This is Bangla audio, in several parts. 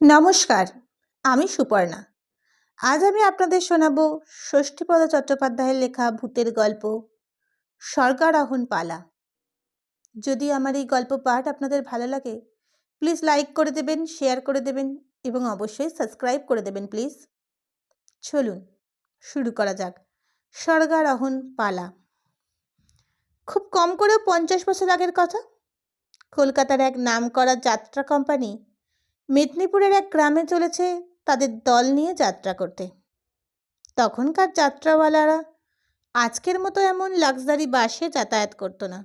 নমস্কার, আমি সুপর্ণা। আজ আমি আপনাদের শোনাবো ষষ্ঠীপদ চট্টোপাধ্যায়ের লেখা ভূতের গল্প স্বর্গারোহণ পালা। যদি আমার এই গল্প পাঠ আপনাদের ভালো লাগে প্লিজ লাইক করে দেবেন শেয়ার করে দেবেন এবং অবশ্যই সাবস্ক্রাইব করে দেবেন প্লিজ চলুন, শুরু করা যাক। স্বর্গারোহণ পালা। খুব কম করেও পঞ্চাশ বছর আগের কথা? কলকাতার এক নাম করা যাত্রা কোম্পানি মেদিনীপুরের এক গ্রামে চলেছে তাদের দল নিয়ে যাত্রা করতে। তখনকার যাত্রাওয়ালারা আজকের মতো এমন লাক্সারি বাসে যাতায়াত করতো না।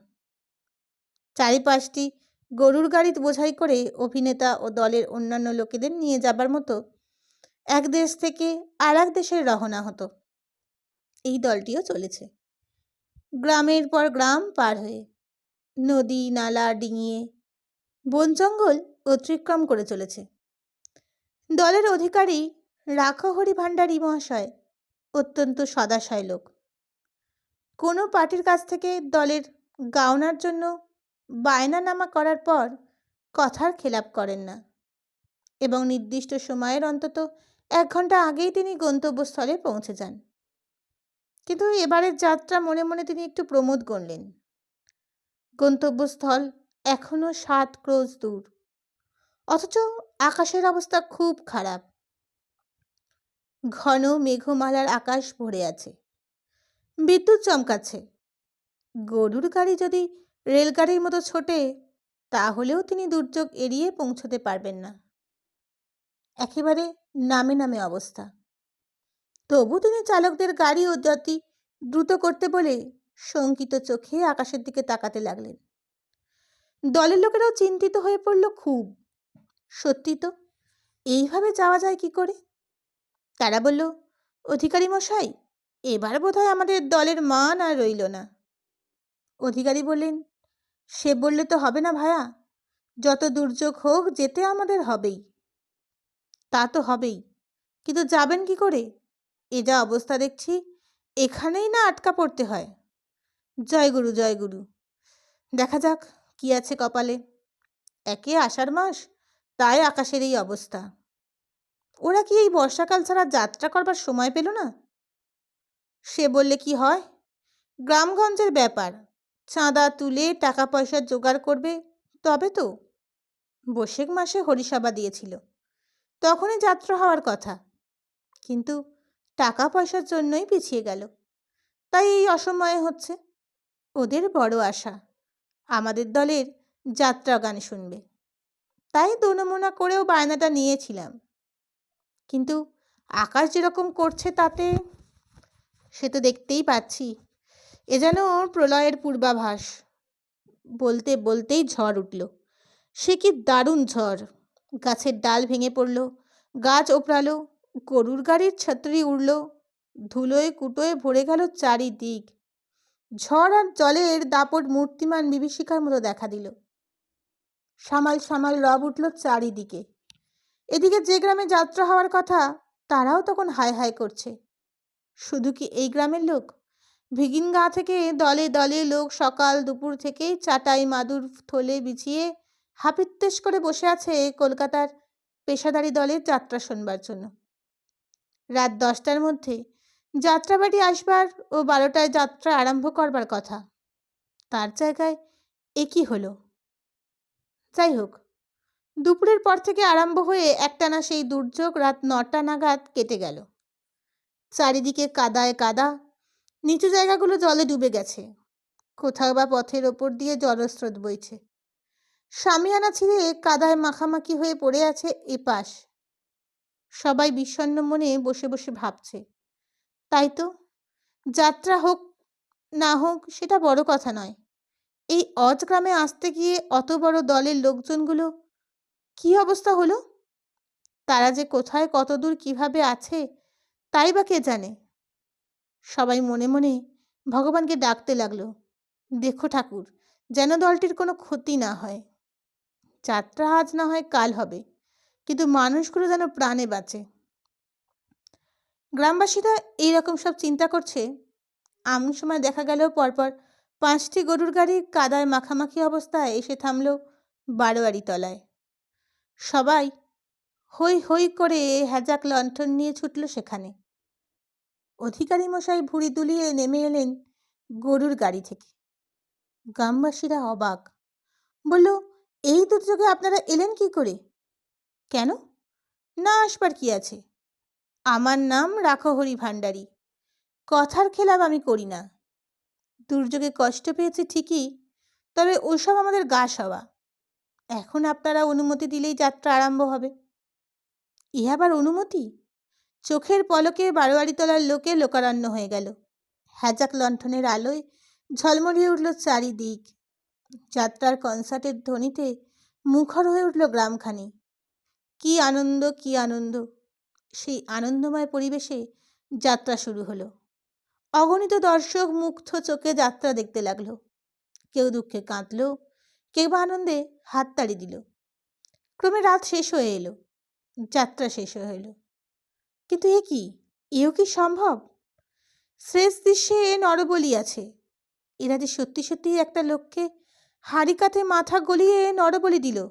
চারিপাশটি গরুর গাড়ি বোঝাই করে অভিনেতা ও দলের অন্যান্য লোকেদের নিয়ে যাবার মতো এক দেশ থেকে আর এক দেশের রওনা হতো। এই দলটিও চলেছে। গ্রামের পর গ্রাম পার হয়ে নদী, নালা ডিঙিয়ে বন জঙ্গল অতিক্রম করে চলেছে। দলের অধিকারী রাখহরি ভাণ্ডারী মহাশয় অত্যন্ত সদাশয় লোক। কোনো পার্টির কাছ থেকে দলের গাওনার জন্য বায়নানামা করার পর কথার খেলাপ করেন না এবং নির্দিষ্ট সময়ের অন্তত এক ঘণ্টা আগেই তিনি গন্তব্যস্থলে পৌঁছে যান। কিন্তু এবারের যাত্রা মনে মনে তিনি একটু প্রমোদ গণলেন। গন্তব্যস্থল এখনও সাত ক্রোজ দূর। অথচ আকাশের অবস্থা খুব খারাপ। ঘন মেঘমালার আকাশ ভরে আছে। বিদ্যুৎ চমকাচ্ছে। গরুর গাড়ি যদি রেলগাড়ির মতো ছোটে, তাহলেও তিনি দুর্যোগ এড়িয়ে পৌঁছতে পারবেন না। একেবারে নামে নামে অবস্থা। তবু তিনি চালকদের গাড়ি ও গতি দ্রুত করতে বলে শঙ্কিত চোখে আকাশের দিকে তাকাতে লাগলেন। দলের লোকেরাও চিন্তিত হয়ে পড়ল খুব। সত্যি তো? এইভাবে যাওয়া যায় কি করে? তারা বলল, অধিকারী মশাই, এবার বোধহয় আমাদের দলের মান আর রইল না। অধিকারী বললেন, সে বললে তো হবে না ভায়া, যত দুর্যোগ হোক যেতে আমাদের হবেই। তা তো হবেই, কিন্তু যাবেন কি করে? এ যা অবস্থা দেখছি, এখানেই না আটকা পড়তে হয়। জয় গুরু জয় গুরু, দেখা যাক কি আছে কপালে। একে আষাঢ় মাস তাই আকাশের এই অবস্থা। ওরা কি এই বর্ষাকাল ছাড়া যাত্রা করবার সময় পেল না? সে বললে, কি হয়? গ্রামগঞ্জের ব্যাপার। চাঁদা তুলে টাকা পয়সা জোগাড় করবে তবে তো? বৈশাখ মাসে হরিসভা দিয়েছিল। তখনই যাত্রা হওয়ার কথা। কিন্তু টাকা পয়সার জন্যই পিছিয়ে গেল। তাই এই অসময়ে হচ্ছে। ওদের বড় আশা। আমাদের দলের যাত্রা গান শুনবে। তাই দোনমোনা করেও বায়নাটা নিয়েছিলাম। কিন্তু আকাশ যেরকম করছে তাতে সে তো দেখতেই পাচ্ছি। এ যেন প্রলয়ের পূর্বাভাস। বলতে বলতেই ঝড় উঠল। সে কি দারুণ ঝড়। গাছের ডাল ভেঙে পড়ল, গাছ ওপড়ালো গরুর গাড়ির ছাত্রী উড়ল, ধুলোয় কুটোয় ভরে গেল চারিদিক। ঝড় আর জলের দাপট মূর্তিমান বিভীষিকার মতো দেখা দিল। সামাল সামাল রব উঠল চারিদিকে। এদিকে যে গ্রামে যাত্রা হওয়ার কথা, তারাও তখন হায় হায় করছে। শুধু কি এই গ্রামের লোক? ভিগিন গা থেকে দলে দলে লোক সকাল দুপুর থেকেই চাটাই, মাদুর থলে বিছিয়ে হাপিত্তেশ করে বসে আছে কলকাতার পেশাদারি দলের যাত্রা শোনবার জন্য। রাত দশটার মধ্যে যাত্রাবাড়ি আসবার ও বারোটায় যাত্রা আরম্ভ করবার কথা। তার জায়গায় এ কি হলো? যাই হোক, দুপুরের পর থেকে আরম্ভ হয়ে একটানা সেই দুর্যোগ রাত নটা নাগাদ কেটে গেল। চারিদিকে কাদায় কাদা, নিচু জায়গাগুলো জলে ডুবে গেছে। কোথাও বা পথের ওপর দিয়ে জলস্রোত বইছে। সামিয়ানা ছিঁড়ে কাদায় মাখামাখি হয়ে পড়ে আছে এপাশ। সবাই বিষণ্ণ মনে বসে বসে ভাবছে, তাই তো? যাত্রা হোক, না হোক, সেটা বড় কথা নয়। এই অজ গ্রামে আসতে গিয়ে অত বড় দলের লোকজনগুলো কি অবস্থা হলো? তারা যে কোথায় কতদূর কীভাবে আছে, তাই বা কে জানে? সবাই মনে মনে ভগবানকে ডাকতে লাগল, দেখো ঠাকুর, যেন দলটির কোনো ক্ষতি না হয়। যাত্রা আজ না হয় কাল হবে, কিন্তু মানুষগুলো যেন প্রাণে বাঁচে। গ্রামবাসীরা এইরকম সব চিন্তা করছে। এমন সময় দেখা গেল পরপর পাঁচটি গরুর গাড়ি কাদায় মাখামাখি অবস্থায় এসে থামল বারোয়ারি তলায়। সবাই হই হই করে হ্যাজাক লণ্ঠন নিয়ে ছুটল সেখানে। অধিকারী মশাই ভুঁড়ি দুলিয়ে নেমে এলেন গরুর গাড়ি থেকে। গ্রামবাসীরা অবাক। বলল, এই দুর্যোগে আপনারা এলেন কি করে? কেন? না আসবার কি আছে? আমার নাম রাখহরি ভাণ্ডারী কথার খেলাপ আমি করি না। দুর্যোগে কষ্ট পেয়েছি ঠিকই, তবে ওসব আমাদের গা সওয়া। এখন আপনারা অনুমতি দিলেই যাত্রা আরম্ভ হবে। এ আবার অনুমতি? চোখের পলকে বারোয়ারিতলার লোকে লোকারণ্য হয়ে গেল। হ্যাজাক লণ্ঠনের আলোয় ঝলমলিয়ে উঠল চারিদিক। যাত্রার কনসার্টের ধ্বনিতে মুখর হয়ে উঠল গ্রামখানি। কি আনন্দ কি আনন্দ! সেই আনন্দময় পরিবেশে যাত্রা শুরু হলো। অগণিত দর্শক মুগ্ধ চোখে যাত্রা দেখতে লাগল। কেউ দুঃখে কাঁদল, কেউ বা আনন্দে হাততালি দিল। ক্রমে রাত শেষ হয়ে এলো, যাত্রা শেষ হয়ে এলো কিন্তু এ কি? এও কি সম্ভব? শেষ দৃশ্যে নরবলি আছে। এরা যে সত্যি সত্যি একটা লোককে হাড়ি কাঁধে মাথা গলিয়ে নরবলি দিল।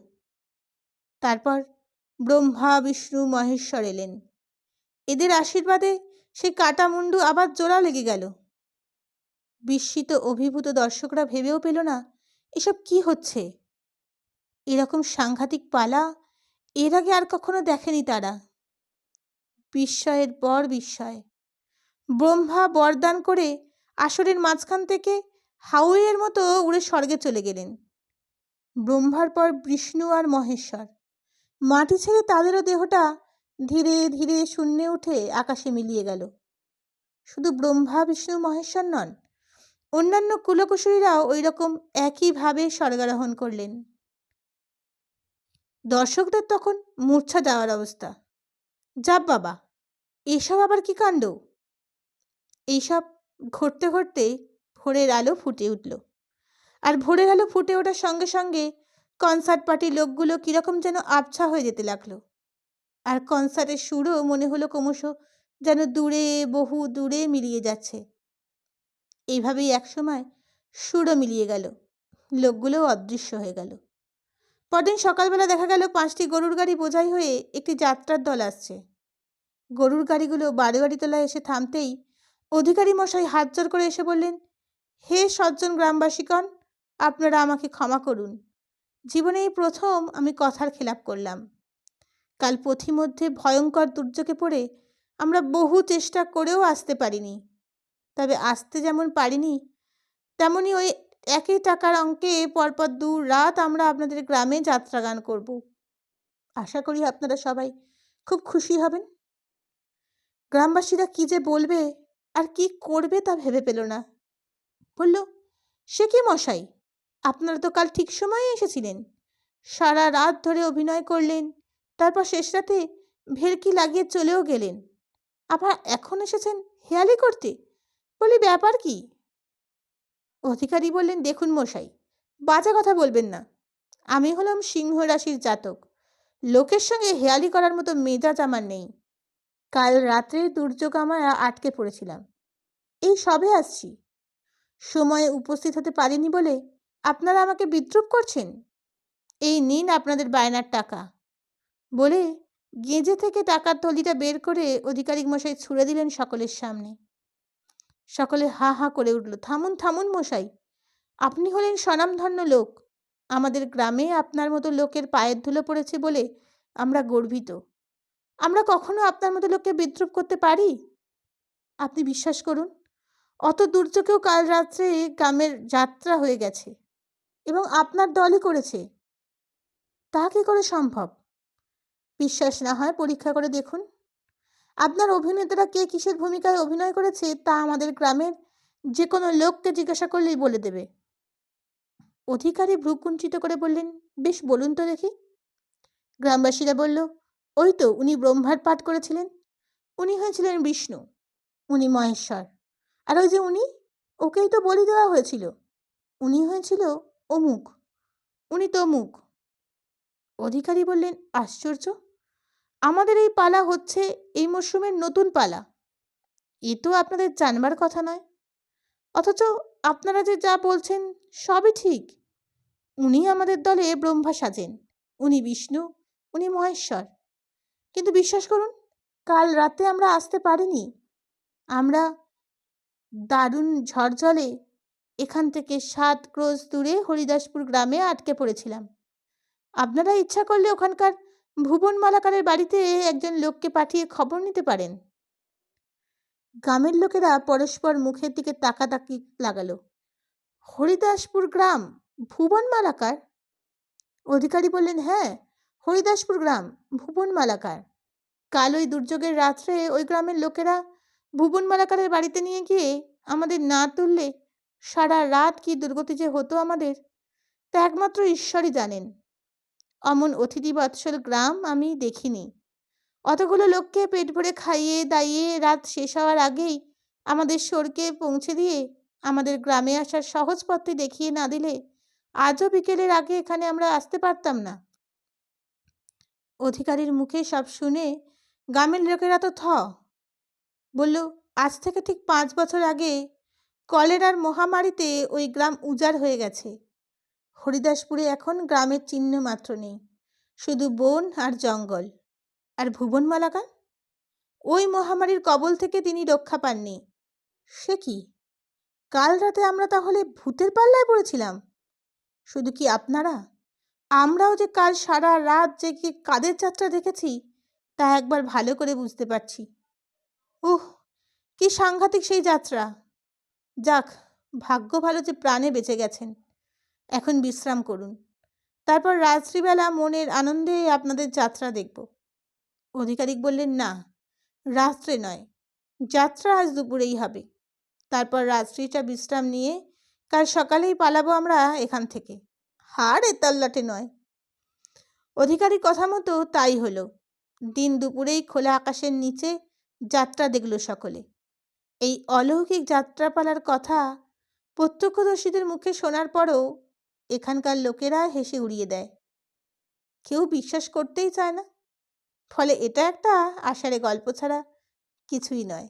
তারপর ব্রহ্মা, বিষ্ণু, মহেশ্বর এলেন। এদের আশীর্বাদে সেই কাটা মুন্ডু আবার জোড়া লেগে গেল। বিস্মিত অভিভূত দর্শকরা ভেবেও পেল না, এসব কি হচ্ছে? এরকম সাংঘাতিক পালা? এর আগে আর কখনো দেখেনি তারা। বিস্ময়ের পর বিস্ময়। ব্রহ্মা বরদান করে আসরের মাঝখান থেকে হাউয়ের মতো উড়ে স্বর্গে চলে গেলেন। ব্রহ্মার পর বিষ্ণু আর মহেশ্বর। মাটি ছেড়ে তাদেরও দেহটা ধীরে ধীরে শূন্যে উঠে আকাশে মিলিয়ে গেল। শুধু ব্রহ্মা, বিষ্ণু, মহেশ্বর নন, অন্যান্য কুলকুশলীরাও ওই রকম একইভাবে স্বর্গারোহণ করলেন। দর্শকদের তখন মূর্ছা যাওয়ার অবস্থা। যাব বাবা, এসব আবার কি কাণ্ড? এইসব ঘটতে ঘটতে ভোরের আলো ফুটে উঠল। আর ভোরের আলো ফুটে ওঠার সঙ্গে সঙ্গে কনসার্ট পার্টির লোকগুলো কীরকম যেন আবছা হয়ে যেতে লাগল। আর কনসার্টের সুরও মনে হলো ক্রমশ যেন দূরে, বহু দূরে মিলিয়ে যাচ্ছে। এইভাবেই একসময় সুরও মিলিয়ে গেল, লোকগুলোও অদৃশ্য হয়ে গেল। পরদিন সকালবেলা দেখা গেল পাঁচটি গরুর গাড়ি বোঝাই হয়ে একটি যাত্রার দল আসছে। গরুর গাড়িগুলো বারোয়ারিতলায় এসে থামতেই অধিকারী মশাই হাত জোর করে এসে বললেন, হে সজ্জন গ্রামবাসীগণ, আপনারা আমাকে ক্ষমা করুন। জীবনে এই প্রথম আমি কথার খেলাপ করলাম। কাল পথিমধ্যে ভয়ঙ্কর দুর্যোগে পড়ে আমরা বহু চেষ্টা করেও আসতে পারিনি। তবে আসতে যেমন পারিনি, তেমনি ওই একই টাকার অঙ্কে পরপর দু রাত আমরা আপনাদের গ্রামে যাত্রা গান করব। আশা করি আপনারা সবাই খুব খুশি হবেন। গ্রামবাসীরা কি যে বলবে আর কি করবে তা ভেবে পেল না। বলল, সে কি মশাই? আপনারা তো কাল ঠিক সময়ে এসেছিলেন। সারা রাত ধরে অভিনয় করলেন তারপর শেষ রাতে ভেরকি লাগিয়ে চলেও গেলেন। আবার এখন এসেছেন হেয়ালি করতে? বলি, ব্যাপার কি? অধিকারী বললেন, দেখুন মশাই, বাজে কথা বলবেন না। আমি হলাম সিংহ রাশির জাতক। লোকের সঙ্গে হেয়ালি করার মতো মেজাজ আমার নেই। কাল রাত্রে দুর্যোগ আমার আটকে পড়েছিলাম। এই সবে আসছি। সময়ে উপস্থিত হতে পারিনি বলে আপনারা আমাকে বিদ্রুপ করছেন? এই নিন আপনাদের বায়নার টাকা। বলে গেঁজে থেকে টাকার থলিটা বের করে অধিকারিক মশাই ছুড়ে দিলেন সকলের সামনে। সকলে হা হা করে উঠল, থামুন থামুন মশাই, আপনি হলেন স্বনামধন্য লোক। আমাদের গ্রামে আপনার মতো লোকের পায়ের ধুলো পড়েছে বলে আমরা গর্বিত। আমরা কখনো আপনার মতো লোককে বিদ্রুপ করতে পারি? আপনি বিশ্বাস করুন, অত দুর্যোগেও কাল রাত্রে গ্রামের যাত্রা হয়ে গেছে এবং আপনার দলই করেছে। তা কী করে সম্ভব? বিশ্বাস না হয় পরীক্ষা করে দেখুন। আপনার অভিনেতারা কে কিসের ভূমিকায় অভিনয় করেছে তা আমাদের গ্রামের যে কোনো লোককে জিজ্ঞাসা করলেই বলে দেবে। অধিকারী ভ্রুকুঞ্চিত করে বললেন, বেশ, বলুন তো দেখি। গ্রামবাসীরা বলল, ওই তো, উনি ব্রহ্মার পাঠ করেছিলেন। উনি হয়েছিলেন বিষ্ণু, উনি মহেশ্বর। আর ওই যে উনি, ওকেই তো বলি দেওয়া হয়েছিল। উনি হয়েছিল অমুক, উনি তমুক। অধিকারী বললেন, আশ্চর্য! আমাদের এই পালা হচ্ছে এই মরশুমের নতুন পালা। এ তো আপনাদের জানবার কথা নয়। অথচ আপনারা যে যা বলছেন সবই ঠিক। উনি আমাদের দলে ব্রহ্মা সাজেন, উনি বিষ্ণু, উনি মহেশ্বর। কিন্তু বিশ্বাস করুন, কাল রাতে আমরা আসতে পারিনি। আমরা দারুণ ঝড়জলে এখান থেকে সাত ক্রোশ দূরে হরিদাসপুর গ্রামে আটকে পড়েছিলাম। আপনারা ইচ্ছা করলে ওখানকার ভুবন মালাকারের বাড়িতে একজন লোককে পাঠিয়ে খবর নিতে পারেন? গ্রামের লোকেরা পরস্পর মুখের দিকে তাকাতাকি লাগালো। হরিদাসপুর গ্রাম? ভুবন মালাকার অধিকারী বললেন হ্যাঁ হরিদাসপুর গ্রাম ভুবন মালাকার কাল ওই দুর্যোগের রাত্রে ওই গ্রামের লোকেরা ভুবন মালাকারের বাড়িতে নিয়ে গিয়ে আমাদের না তুললে সারা রাত কি দুর্গতি যে হতো আমাদের, তা একমাত্র ঈশ্বরই জানেন। অমন অতিথি বৎসল গ্রাম আমি দেখিনি। অতগুলো লোককে পেট ভরে খাইয়ে দাইয়ে রাত শেষ হওয়ার আগেই আমাদের সরকে পৌঁছে দিয়ে আমাদের গ্রামে আসার সহজ পথটি দেখিয়ে না দিলে আজও বিকেলের আগে এখানে আমরা আসতে পারতাম না। অধিকারীর মুখে সব শুনে গ্রামের লোকেরা তো থ। বলল, আজ থেকে ঠিক পাঁচ বছর আগে কলেরার মহামারীতে ওই গ্রাম উজাড় হয়ে গেছে। হরিদাসপুরে এখন গ্রামের চিহ্ন মাত্র নেই, শুধু বন আর জঙ্গল। আর ভুবন মালাকার ওই মহামারীর কবল থেকে তিনি রক্ষা পাননি। সে কি? কাল রাতে আমরা তাহলে ভূতের পাল্লায় পড়েছিলাম? শুধু কি আপনারা? আমরাও যে কাল সারা রাত যে জেগে কাদের যাত্রা দেখেছি, তা একবার ভালো করে বুঝতে পারছি। উহ, কি সাংঘাতিক সেই যাত্রা। যাক, ভাগ্য ভালো যে প্রাণে বেঁচে গেছেন। এখন বিশ্রাম করুন। তারপর রাত্রিবেলা মনের আনন্দে আপনাদের যাত্রা দেখব। অধিকারিক বললেন, না, রাত্রে নয়, যাত্রা আজ দুপুরেই হবে। তারপর রাত্রিটা বিশ্রাম নিয়ে কাল সকালেই পালাবো আমরা এখান থেকে। হার এতাল্লাটে নয়। অধিকারী কথা মতো তাই হলো। দিন দুপুরেই খোলা আকাশের নিচে যাত্রা দেখল সকলে। এই অলৌকিক যাত্রাপালার কথা প্রত্যক্ষদর্শীদের মুখে শোনার পরও এখানকার লোকেরা হেসে উড়িয়ে দেয়। কেউ বিশ্বাস করতেই চায় না। ফলে এটা একটা আষাঢ়ে গল্প ছাড়া কিছুই নয়।